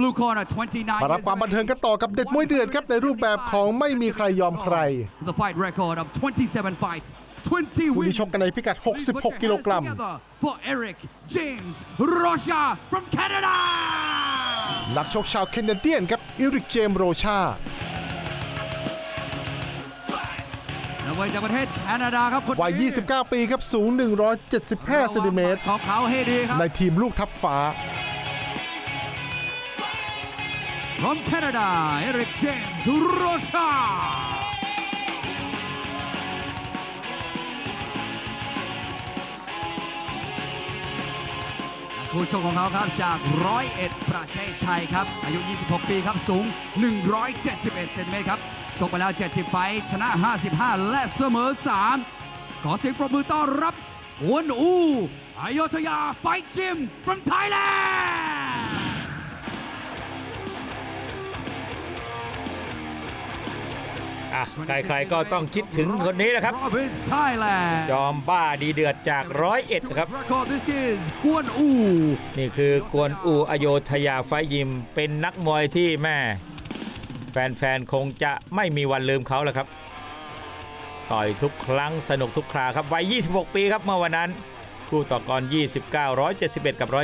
Blue corner, 29มารับ years ความ of บันเทิง age. กันต่อกับเด็ดมวยเดือดครับ ในรูปแบบของไม่มีใครยอมใคร The fight record of 27 fights, 20คู่ wins. นี้ชกกันในพิกัด Please put your 66 กิโลกรัม hands together For Eric James Rocha from Canada. นักชกชาวแคนาเดียนครับอิริกเจมส์โรชานักมวยจากประเทศแคนาดาครับคนนี้วัย 29 ปีครับ สูง 175 เซนติเมตรของเขาให้ดีครับ ในทีมลูกทัพฟ้า from Canada Eric James Rocha ผู้ชมของเขาครับจากร้อยเอ็ดประเทศไทยครับ อายุ 26 ปีครับ สูง 171 เซนติเมตรครับชกไปแล้ว 70 ไฟชนะ 55 และเสมอ 3 ขอเสียงปรบมือต้อนรับ วนอูอยุธยาไฟจิม from Thailand อะใครๆก็ต้องคิดถึงคนนี้นะครับ Province Thailand จอมบ้าดีเดือดจากร้อยเอ็ดครับ Record this is กวนอูนี่คือกวนอูอโยธยาไฟยิม เป็นนักมวยที่แม่ แฟนๆ คงจะไม่มีวันลืมเขาแล้วครับ ต่อยทุกครั้งสนุกทุกคราครับวัย 26 ปีครับเมื่อวันนั้นคู่ต่อกร 29 171 กับ 175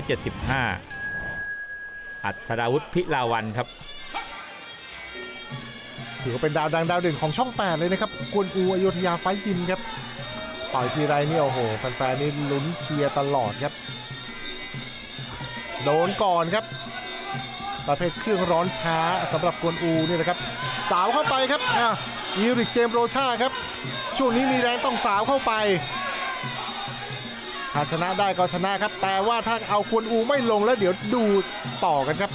อัศดาวุฒิพิลาวันครับ ถือว่าเป็นดาวดังดาวเด่นของช่อง 8 เลยนะครับกวนอูอยุธยาไฟยิมครับต่อยทีไรนี่โอ้โหแฟนๆนี่ลุ้นเชียร์ตลอดครับ โดนก่อนครับ ประเภทเครื่องร้อนช้าสำหรับกวนอูนี่นะครับ สาวเข้าไปครับอะอีริกเจมส์โรชาครับ ช่วงนี้มีแรงต้องสาวเข้าไปถ้าชนะได้ก็ชนะครับ แต่ว่าถ้าเอากวนอูไม่ลงแล้วเดี๋ยวดูต่อกันครับ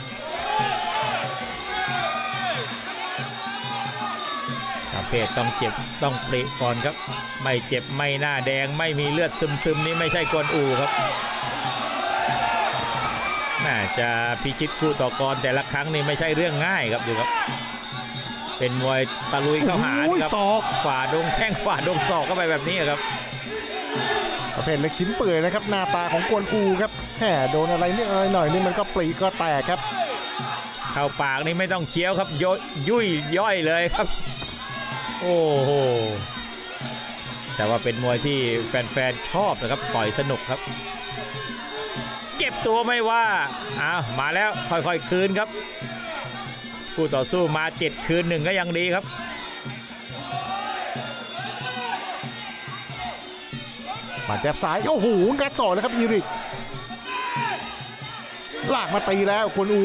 เภทต้องเจ็บต้องปริก่อนครับ ไม่เจ็บไม่หน้าแดงไม่มีเลือดซึมๆนี่ไม่ใช่กวนอูครับน่าจะพิชิตคู่ต่อกรแต่ละครั้งนี่ไม่ใช่เรื่องง่ายครับดูครับ เป็นมวยตะลุยเข้าหาโอ้ยครับศอกฝ่าดงแข้งฝ่าดงศอกเข้าไปแบบนี้ครับประเภทเล็กชิ้นเปื่อยนะครับหน้าตาของกวนอูครับแหมโดนอะไรนิดอะไรหน่อยนี่มันก็ปรีก็แตกครับ เข้าปากนี่ไม่ต้องเคี้ยวครับยยุ่ยย่อยเลยครับ โอ้โห แต่ว่าเป็นมวยที่แฟนๆ ชอบนะครับ ต่อยสนุกครับเก็บตัวไม่ว่า อ้าว มาแล้วค่อยๆ คืนครับ คู่ต่อสู้มาเจ็ดคืนหนึ่งก็ยังดีครับมาแจบซ้ายโอ้โหงัดสอนนะครับอีริกลากมาตีแล้วกวนอู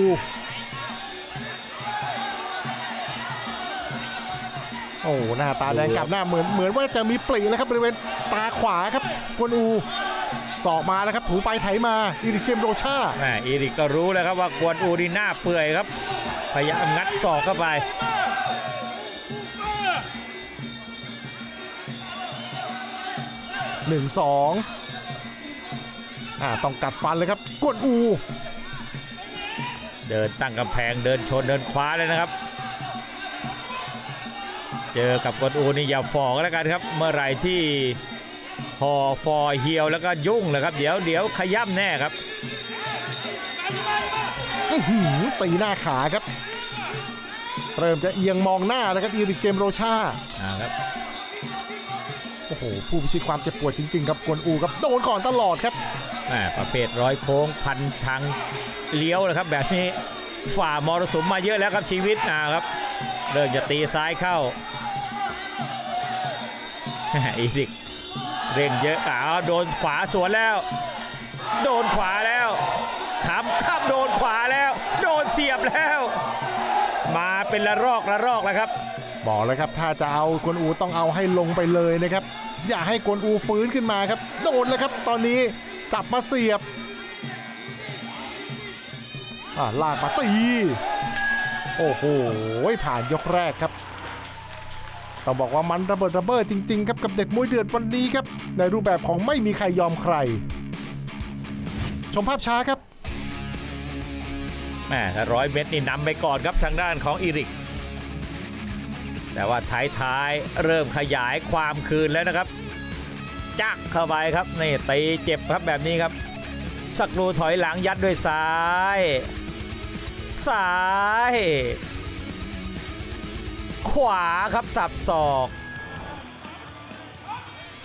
อ้โหหน้าตาแดงกลับหน้าเหมือนเหมือนว่าจะมีปลีนะครับบริเวณตาขวาครับกวนอูสอกมาแล้วครับถูไปไถมาอีริกเจมส์โรชาแม่อีริกก็รู้แล้วครับว่ากวนอูนี่หน้าเปื่อยครับ พยายามงัดศอกเข้าไปหนึ่งสองอ่าต้องกัดฟันเลยครับกวนอู เดินตั้งกำแพงเดินชนเดินคว้าเลยนะครับ เจอกับกวนอูนี่อย่าฟอก็แล้วกันครับ เมื่อไหร่ที่พอฟอเฮียวแล้วก็ยุ่งเลยครับ เดี๋ยวเดี๋ยวขย้ำแน่ครับอื้อหือตีหน้าขาครับ เริ่มจะเอียงมองหน้าแล้วครับอีริกเจมส์โรชาอ่าครับโอ้โหผู้พิชิตความเจ็บปวดจริง ๆ ครับกวนอูครับโดนก่อนตลอดครับแหม่ประเภทร้อยโค้งพันทางเลี้ยวนะครับ แบบนี้ฝ่ามรสุมมาเยอะแล้วครับชีวิตอ่าครับเริ่มจะตีซ้ายเข้าแหม่ อีริกเร่งเยอะอ้าวโดนขวาสวนแล้ว โดนขวาแล้วขำข้ามโดนขวาแล้ว โดนเสียบแล้ว มาเป็นละรอกละรอกแล้วครับ บอกเลยครับถ้าจะเอากวนอูต้องเอาให้ลงไปเลยนะครับ อย่าให้กวนอูฟื้นขึ้นมาครับ โดนแล้วครับ ตอนนี้จับมาเสียบอ่าลากมาตี โอ้โหผ่านยกแรกครับ ต้องบอกว่ามันระเบิดระเบ้อจริง ๆ ครับกับเด็กมวยเดือดวันนี้ครับ ในรูปแบบของไม่มีใครยอมใคร ชมภาพช้าครับแม่ถ้าร้อยเมตรนี่นำไปก่อนครับทางด้านของอีริก แต่ว่าท้ายๆเริ่มขยายความคืนแล้วนะครับ จักเข้าไปครับนี่ตีเจ็บครับแบบนี้ครับ สักรูถอยหลังยัดด้วยซ้าย ซ้าย ขวาครับสับศอก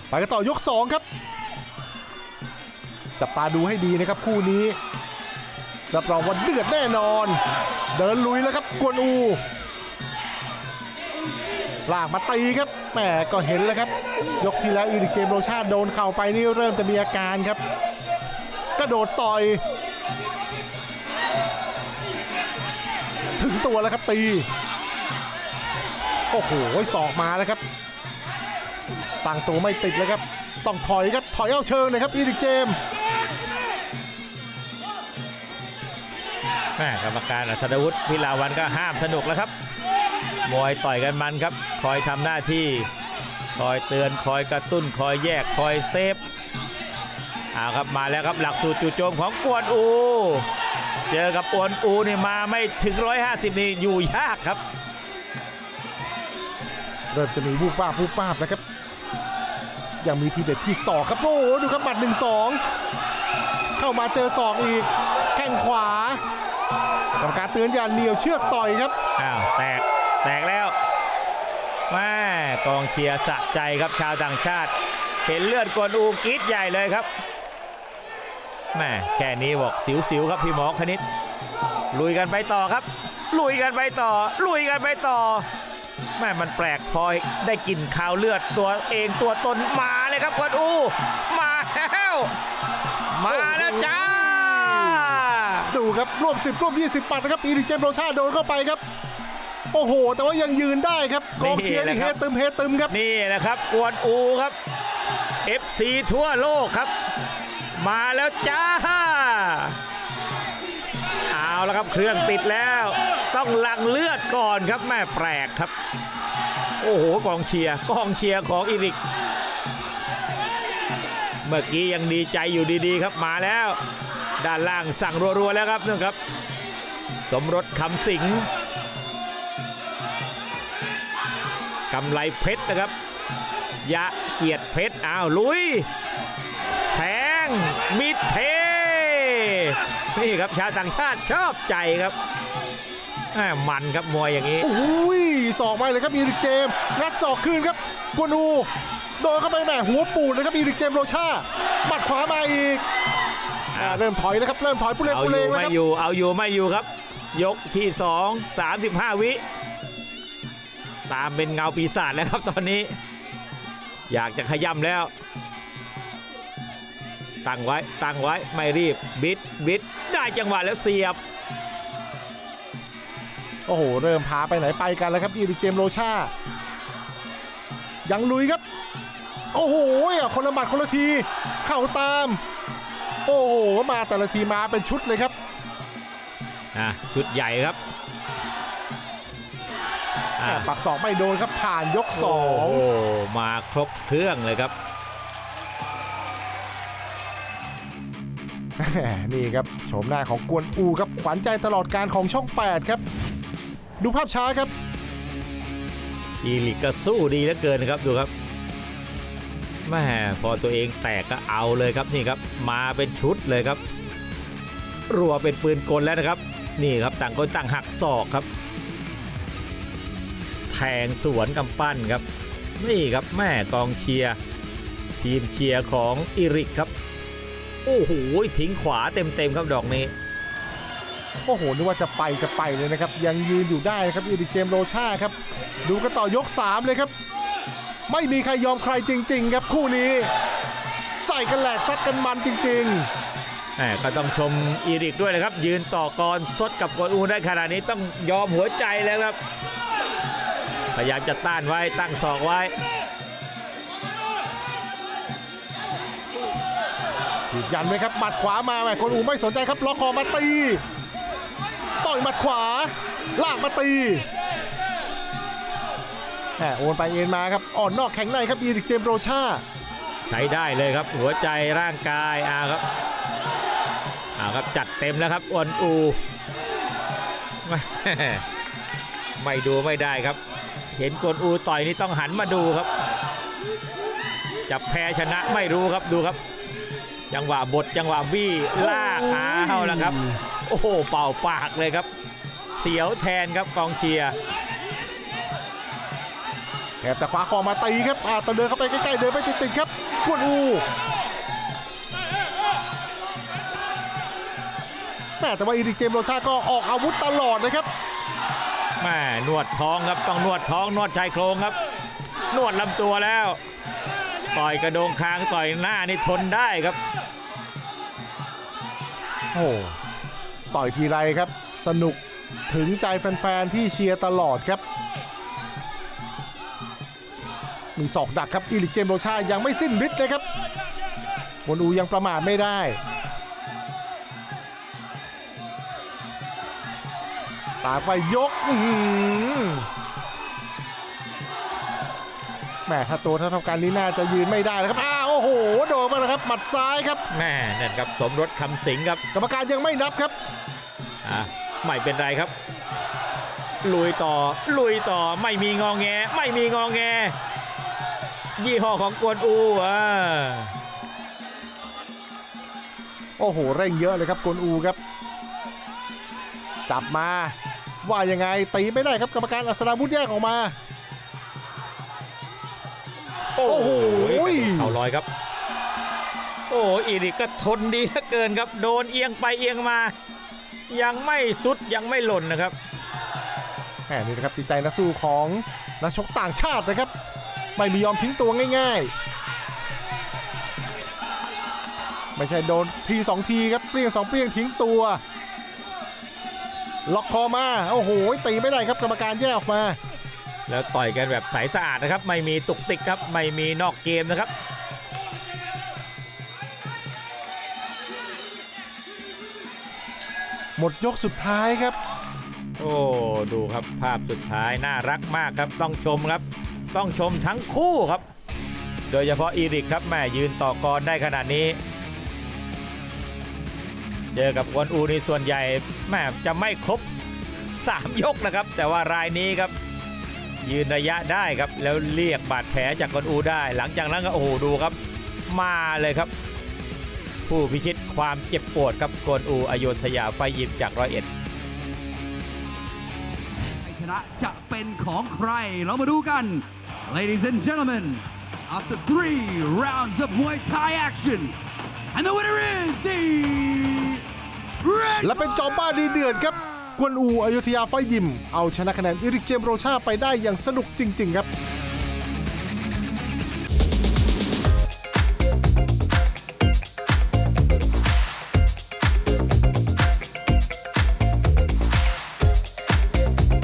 ไปกันต่อยก 2 ครับ จับตาดูให้ดีนะครับคู่นี้ รับรองว่าเดือดแน่นอน เดินลุยแล้วครับกวนอูลากมาตีครับแหมก็เห็นแล้วครับ ยกที่แล้วอีริกเจมโรชาโดนเข่าไปนี่เริ่มจะมีอาการครับ กระโดดต่อย ถึงตัวแล้วครับตี อ้โหศอกมาแล้วครับตั้งตัวไม่ติดเลยครับ ต้องถอยครับ ถอยเอาเชิงเลยครับอีริกเจมส์แม่กรรมการอัศดวุฒิพิลาวันก็ห้ามสนุกแล้วครับ มวยต่อยกันมันครับ คอยทำหน้าที่ คอยเตือน คอยกระตุ้น คอยแยก คอยเซฟเอาครับมาแล้วครับหลักสูตรจู่โจมของกวนอู เจอกับอวนอูนี่มาไม่ถึง 150 นี่อยู่ยากครับ เริ่มจะมีวูบป้าบวูบป้าบนะครับ ยังมีทีเด็ดที่ศอกครับโอ้โหดูครับหมัดหนึ่งสองเข้ามาเจอศอกอีก แข้งขวากรรมการเตือนอย่าเหนียวเชือกต่อยครับอ้าวแตกแตกแล้วแม่กองเชียร์สะใจครับชาวต่างชาติ เห็นเลือดกวนอูกรีดใหญ่เลยครับแม่แค่นี้บอกสิวๆครับพี่หมอคณิตลุยกันไปต่อครับ ลุยกันไปต่อ ลุยกันไปต่อ แม่มันแปลกพอได้กลิ่นคาวเลือดตัวเองตัวตนมาเลยครับกวนอูมาแล้วมาแล้วจ้า ดูครับร่วม 10ร่วม 20 ปัดนะครับอีริกเจมส์โรชาโดนเข้าไปครับ โอ้โห แต่ว่ายังยืนได้ครับกองเชียร์นี่นี่แหเฮละครับตึมเฮตึมครับนี่แหละครับกวนอูครับ FC ทั่วโลกครับ มาแล้วจ้า เอาแล้วครับเครื่องติดแล้ว ต้องลังเลือดก่อนครับแม่แปลกครับ โอ้โหกองเชียร์กองเชียร์ของอิริก เมื่อกี้ยังดีใจอยู่ดีๆครับมาแล้ว ด้านล่างสั่งรัวๆแล้วครับนี่ครับ สมรสคำสิงกำไรเพชรนะครับ ยะเกียรติเพชรอ้าวลุย แทงมิดเท นี่ครับชาวต่างชาติชอบใจครับแหม่มันครับมวยอย่างนี้โอ้ยศอกมาเลยครับอีริกเจมส์งัดศอกคืนครับกวนอูโดนเข้าไปแหมหัวปูดเลยครับอีริกเจมส์โรชาหมัดขวามาอีกอ่าเริ่มถอยแล้วครับเริ่มถอยผู้เล่นเอาผู้อเลยู่งแล้วไม่ครับอยู่ เอาอยู่ไม่อยู่ครับ ยกที่2 35 วิ ตามเป็นเงาปีศาจแล้วครับตอนนี้ อยากจะขย่ำแล้ว ตั้งไว้ตั้งไว้ไม่รีบบิดบิดได้จังหวะแล้วเสียบ โอ้โห เริ่มพาไปไหนไปกันแล้วครับอีริกเจมส์โรชา ยังลุยครับ โอ้โหอะคนละหมัดคนละทีเข่าตาม โอ้โห มาแต่ละทีมาเป็นชุดเลยครับอะชุดใหญ่ครับอะปักศอกไม่โดนครับผ่านยกสองโอ้มาครบเครื่องเลยครับ นี่ครับโฉมหน้าของกวนอูครับขวัญใจตลอดการของช่อง 8 ครับ ดูภาพช้าครับ อีลิกก็สู้ดีเหลือเกินนะครับดูครับแม่พอตัวเองแตกก็เอาเลยครับนี่ครับ มาเป็นชุดเลยครับ รัวเป็นปืนกลแล้วนะครับ นี่ครับต่างคนต่างหักศอกครับ แทงสวนกำปั้นครับ นี่ครับแม่กองเชียร์ ทีมเชียร์ของอีริกครับ โอ้โหทิ้งขวาเต็มๆครับดอกนี้โอ้โหนึกว่าจะไปจะไปเลยนะครับ ยังยืนอยู่ได้นะครับอีริกเจมส์โรชาครับ ดูกันต่อยก 3 เลยครับ ไม่มีใครยอมใครจริง ๆ ครับคู่นี้ ใส่กันแหลกซัดกันมันจริงแหมก็ต้องชมอีริกด้วยนะครับ ยืนต่อกรสดกับกวนอูได้ขนาดนี้ต้องยอมหัวใจแล้วครับ พยายามจะต้านไว้ตั้งศอกไว้ ยันไหมครับหมัดขวามาแหมกวนอูไม่สนใจครับล็อกคอมาตีต่อยหมัดขวาลากมาตีแหมโอนไปเอ็นมาครับอ่อนนอกแข็งในครับอีริกเจมส์โรชาใช้ได้เลยครับ หัวใจร่างกายอาครับอาครับจัดเต็มแล้วครับอวนอูแม่ไม่ดูไม่ได้ครับ เห็นกวนอูต่อยนี่ต้องหันมาดูครับจะแพ้ชนะไม่รู้ครับดูครับ จังหวะบทจังหวะบี้ลากเอาแล้วครับ โอ้โหเป่าปากเลยครับสียวแทนครับกองเชียร์แอบแต่ขวาคอมาตีครับอ่าตะเดินเข้าไปใกล้ๆเดินไปติดๆครับกวนอูแม่แต่ว่าอีริกเจมส์โรชาก็ออกอาวุธตลอดนะครับแม่นวดท้องครับต้องนวดท้องนวดชายโครงครับ นวดลำตัวแล้ว ต่อยกระโดงคางต่อยหน้านี่ทนได้ครับ โอ้โหต่อยทีไรครับ สนุกถึงใจแฟน ๆ ที่เชียร์ตลอดครับ มีศอกดักครับอีริกเจมโรชายังไม่สิ้นฤทธิ์เลยครับวนอูยังประมาทไม่ได้ ตากไปยกอื้อหือ แหม่ถ้าตัวเท่าเท่ากันนี้น่าจะยืนไม่ได้นะครับอ้าวโอ้โหโดนมาแล้วครับหมัดซ้ายครับแม่นั่นครับสมรสคำสิงครับกรรมการยังไม่นับครับอะไม่เป็นไรครับ ลุยต่อลุยต่อไม่มีงองแง ไม่มีงองแง ยี่ห้อของกวนอูอะโอ้โหเร่งเยอะเลยครับกวนอูครับ จับมา ว่ายังไงตีไม่ได้ครับกรรมการอัศนาวุธแยกออกมา โอ้โหเขาลอยครับ โอ้อีริกก็ทนดีเหลือเกินครับ โดนเอียงไปเอียงมา ยังไม่สุดยังไม่หล่นนะครับแหมนี่นะครับจิตใจนักสู้ของนักชกต่างชาตินะครับ ไม่มียอมทิ้งตัวง่ายๆ ไม่ใช่โดนทีสองทีครับเปรี้ยงสองเปรี้ยงทิ้งตัว ล็อกคอมา โอ้โหตีไม่ได้ครับกรรมการแยกออกมา แล้วต่อยกันแบบใสสะอาดนะครับ ไม่มีตุกติกครับ ไม่มีนอกเกมนะครับ หมดยกสุดท้ายครับ โอ้ดูครับภาพสุดท้ายน่ารักมากครับ ต้องชมครับ ต้องชมทั้งคู่ครับ โดยเฉพาะอีริกครับแม่ยืนต่อกรได้ขนาดนี้ เจอกับกวนอูนี่ส่วนใหญ่แม่จะไม่ครบ 3 ยกนะครับ แต่ว่ารายนี้ครับ ยืนระยะได้ครับ แล้วเรียกบาดแผลจากกวนอูได้ หลังจากนั้นก็โอ้โหดูครับ มาเลยครับ ผู้พิชิตความเจ็บปวดครับกวนอูอโยธยาไฟยิมจากร้อยเอ็ดชัยชนะจะเป็นของใครเรามาดูกัน Ladies and gentlemen after three rounds of Muay Thai action and the winner is the Red และเป็นจอมบ้าดีเดือดครับ กวนอูอยุธยาไฟยิม เอาชนะคะแนนอิริกเจมโรชาไปได้อย่างสนุกจริง ๆ ครับ